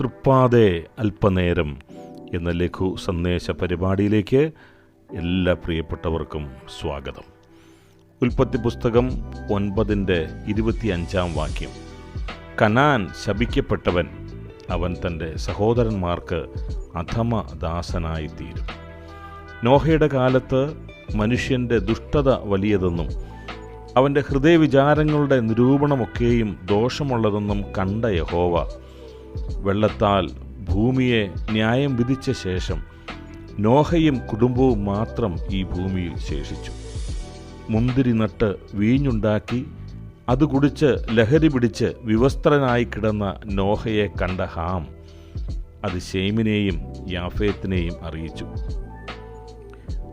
തൃപ്പാതെ അല്പനേരം എന്ന ലഘു സന്ദേശ പരിപാടിയിലേക്ക് എല്ലാ പ്രിയപ്പെട്ടവർക്കും സ്വാഗതം. ഉൽപ്പത്തി പുസ്തകം ഒൻപതിന്റെ ഇരുപത്തിയഞ്ചാം വാക്യം. കനാൻ ശപിക്കപ്പെട്ടവൻ അവൻ തന്റെ സഹോദരന്മാർക്ക് അധമ ദാസനായിത്തീരും നോഹയുടെ കാലത്ത് മനുഷ്യന്റെ ദുഷ്ടത വലിയതെന്നും അവന്റെ ഹൃദയവിചാരങ്ങളുടെ നിരൂപണമൊക്കെയും ദോഷമുള്ളതെന്നും കണ്ട യഹോവ വെള്ളത്താൽ ഭൂമിയെ ന്യായം വിധിച്ച ശേഷം നോഹയും കുടുംബവും മാത്രം ഈ ഭൂമിയിൽ ശേഷിച്ചു. മുന്തിരി നട്ട് വീഞ്ഞുണ്ടാക്കി അത് കുടിച്ച് ലഹരി പിടിച്ച് വിവസ്ത്രനായി കിടന്ന നോഹയെ കണ്ട ഹാം അത് ഷെയ്മിനെയും യാഫേത്തിനെയും അറിയിച്ചു.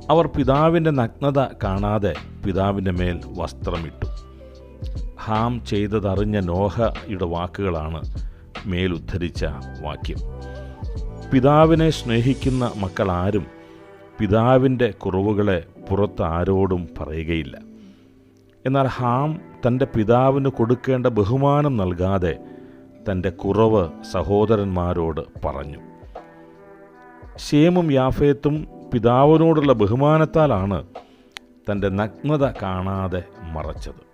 അവർ പിതാവിന്റെ നഗ്നത കാണാതെ പിതാവിന്റെ മേൽ വസ്ത്രമിട്ടു. ഹാം ചെയ്തതറിഞ്ഞ നോഹയുടെ വാക്കുകളാണ് മേലുദ്ധരിച്ച വാക്യം. പിതാവിനെ സ്നേഹിക്കുന്ന മക്കളാരും പിതാവിന്റെ കുറവുകളെ പുറത്ത് ആരോടും പറയുകയില്ല. എന്നാൽ ഹാം തന്റെ പിതാവിന് കൊടുക്കേണ്ട ബഹുമാനം നൽകാതെ തന്റെ കുറവ് സഹോദരന്മാരോട് പറഞ്ഞു. ഷേമും യാഫേത്തും പിതാവിനോടുള്ള ബഹുമാനത്താലാണ് തന്റെ നഗ്നത കാണാതെ മറച്ചത്.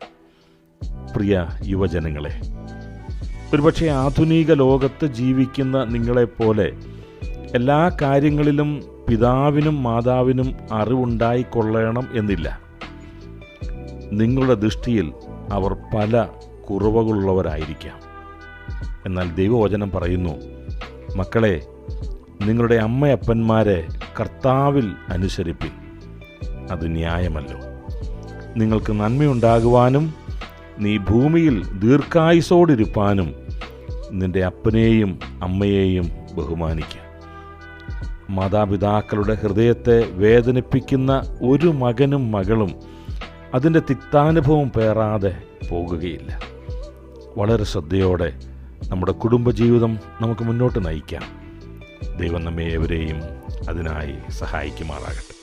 പ്രിയ യുവജനങ്ങളെ ഒരുപക്ഷെ ആധുനിക ലോകത്ത് ജീവിക്കുന്ന നിങ്ങളെപ്പോലെ എല്ലാ കാര്യങ്ങളിലും പിതാവിനും മാതാവിനും അറിവുണ്ടായിക്കൊള്ളണം എന്നില്ല. നിങ്ങളുടെ ദൃഷ്ടിയിൽ അവർ പല കുറവുകളുള്ളവരായിരിക്കാം. എന്നാൽ ദൈവവചനം പറയുന്നു മക്കളെ നിങ്ങളുടെ അമ്മയപ്പന്മാരെ കർത്താവിൽ അനുസരിപ്പിൻ. അത് ന്യായമല്ലോ. നിങ്ങൾക്ക് നന്മയുണ്ടാകുവാനും നീ ഭൂമിയിൽ ദീർഘായുസോടിരുപ്പാനും നിന്റെ അപ്പനെയും അമ്മയെയും ബഹുമാനിക്കുക മാതാപിതാക്കളുടെ ഹൃദയത്തെ വേദനിപ്പിക്കുന്ന ഒരു മകനും മകളും അതിന്റെ തിക്താനുഭവം പേറാതെ പോകുകയില്ല. വളരെ ശ്രദ്ധയോടെ നമ്മുടെ കുടുംബജീവിതം നമുക്ക് മുന്നോട്ട് നയിക്കാം. ദൈവം നമ്മെ ഏവരെയും അതിനായി സഹായിക്കുമാറാകട്ടെ.